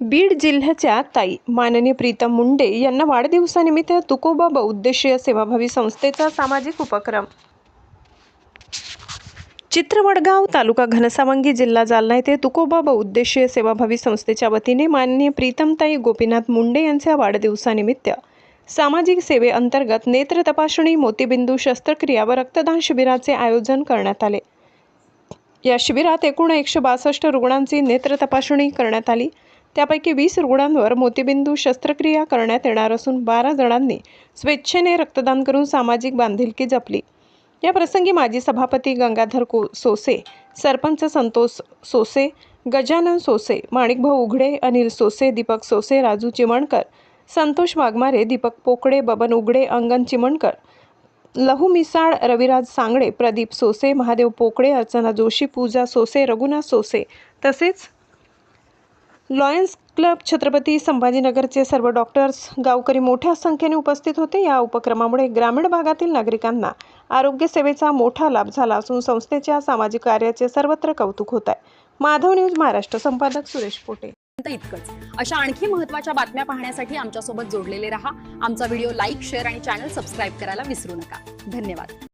बीड जिल्ह्याच्या ताई माननीय प्रीतम मुंडे यांना वाढदिवसानिमित्त तुकोबा बहुउद्देशीय सेवाभावी संस्थेचा सामाजिक उपक्रम. चित्रवडगाव तालुका घनसावंगी जिल्हा जालना येथे तुकोबा बहुउद्देशीय सेवाभावी संस्थेच्या वतीने माननीय प्रीतमताई गोपीनाथ मुंडे यांच्या वाढदिवसानिमित्त सामाजिक सेवेअंतर्गत नेत्र तपासणी मोतीबिंदू शस्त्रक्रिया व रक्तदान शिबिराचे आयोजन करण्यात आले. या शिबिरात एकूण एकशे बासष्ट रुग्णांची नेत्र तपासणी करण्यात आली. त्यापैकी वीस रुग्णांवर मोतीबिंदू शस्त्रक्रिया करण्यात येणार असून बारा जणांनी स्वेच्छेने रक्तदान करून सामाजिक बांधिलकी जपली. या प्रसंगी माजी सभापती गंगाधर को सोसे सरपंच संतोष सोसे गजानन सोसे माणिकभाऊ उघडे अनिल सोसे दीपक सोसे राजू चिमणकर संतोष वाघमारे दीपक पोकळे बबन उघडे अंगण चिमणकर लहू मिसाळ रविराज सांगडे प्रदीप सोसे महादेव पोकळे अर्चना जोशी पूजा सोसे रघुनाथ सोसे तसेच लॉयन्स क्लब छत्रपती संभाजीनगरचे सर्व डॉक्टर्स गावकरी मोठ्या संख्येने उपस्थित होते. या उपक्रमामुळे ग्रामीण भागातील नागरिकांना आरोग्य सेवेचा मोठा लाभ झाला असून संस्थेच्या सामाजिक कार्याचे सर्वत्र कौतुक होत आहे. माधव न्यूज महाराष्ट्र संपादक सुरेश पोटे. इतकंच. अशा आणखी महत्त्वाच्या बातम्या पाहण्यासाठी आमच्यासोबत जोडलेले रहा. आमचा व्हिडिओ लाईक शेअर आणि चॅनल सबस्क्राईब करायला विसरू नका. धन्यवाद.